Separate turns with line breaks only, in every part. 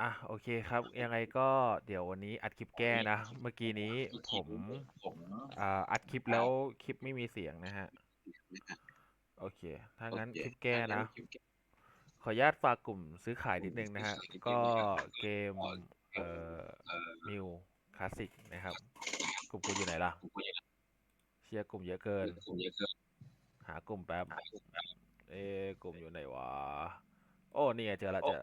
อะโอเคครับ ยังไงก็เดี๋ยววันนี้อัดคลิปแก้นะ เมื่อกี้นี้ผม
ผม
อ่าอัดคลิปแล้วคลิปไม่มีเสียงนะฮะ โอเค ถ้างั้นคลิปแก้นะ ขออนุญาตฝากกลุ่มซื้อขายนิดนึงนะฮะ ก็เกมเอ่อมิวคลาสสิกนะครับ กลุ่มกูอยู่ไหนล่ะ เชียร์กลุ่มเยอะเกิน หากลุ่มแป๊บ เอ๊ะกลุ่มอยู่ไหนวะ โอ้ นี่ไงเจอละเจอ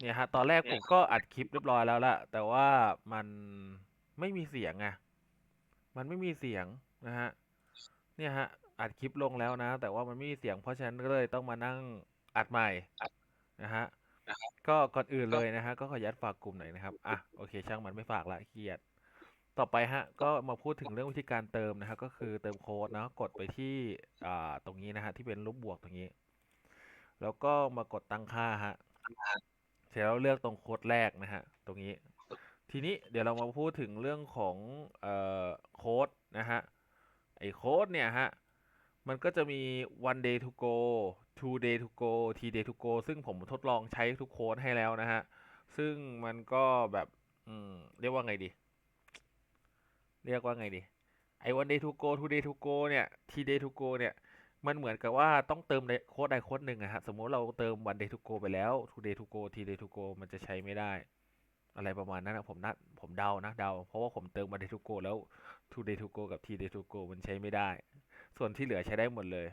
เนี่ยฮะ ตอนแรกผมก็อัดคลิปเรียบร้อยแล้วละแต่ว่ามันไม่มีเสียงไงมันไม่มีเสียงนะฮะ เนี่ยฮะ อัดคลิปลงแล้วนะ แต่ว่ามันไม่มีเสียง เพราะฉะนั้นก็เลยต้องมานั่งอัดใหม่นะฮะ ก็ก่อนอื่นเลยนะฮะ ก็ขออนุญาตฝากกลุ่มหน่อยนะครับ อะ โอเค ช่างมันไม่ฝากละเครียด ต่อไปฮะ ก็มาพูดถึงเรื่องวิธีการเติมนะฮะ ก็คือเติมโค้ดนะกดไปที่อ่าตรงนี้นะฮะ ที่เป็นรูปบวกตรงนี้ แล้วก็มากดตั้งค่าฮะ เสร็จแล้วเลือกตรงโค้ดแรกนะฮะ ตรงนี้ ทีนี้เดี๋ยวเรามาพูดถึงเรื่องของเอ่อโค้ดนะฮะ ไอ้โค้ดเนี่ยฮะ มันก็จะมี one day to go two day to go three day to go ซึ่งผมทดลองใช้ทุกโค้ดให้แล้วนะฮะ ซึ่งมันก็แบบ อืม เรียกว่าไงดี เรียกว่าไงดีไอ้ one day to go two day to go เนี่ย three day to go เนี่ย มันเหมือนกับว่าต้องเติมในโค้ดใดโค้ดหนึ่งอะฮะ สมมุติเราเติม one day to go ไปแล้ว two day to go three day to go มันจะใช้ไม่ได้ อะไรประมาณนั้นนะผมนัดผมเดานะเดา เพราะว่าผมเติม one day to go แล้ว two day to go กับ three day to go มันใช้ไม่ได้ ส่วนที่เหลือใช้ได้หมดเลย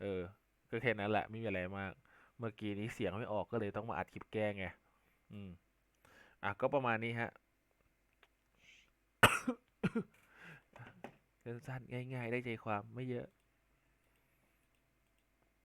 เออ ก็แค่นั้นแหละไม่มีอะไรมาก เมื่อกี้นี้เสียงไม่ออกก็เลยต้องมาอัดคลิปแก้ไง อืม อะก็ประมาณนี้ฮะสั้นๆง่าย ๆ ได้ใจความไม่เยอะ